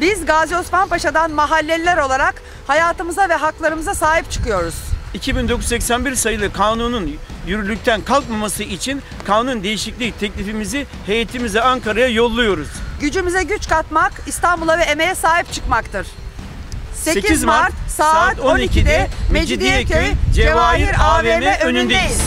Biz Gazi Osman Paşa'dan mahalleliler olarak hayatımıza ve haklarımıza sahip çıkıyoruz. 2981 sayılı kanunun yürürlükten kalkmaması için kanun değişikliği teklifimizi heyetimize Ankara'ya yolluyoruz. Gücümüze güç katmak, İstanbul'a ve emeğe sahip çıkmaktır. 8, 8 Mart Mart saat 12'de 12'de Mecidiyeköy Cevahir AVM önündeyiz. önündeyiz.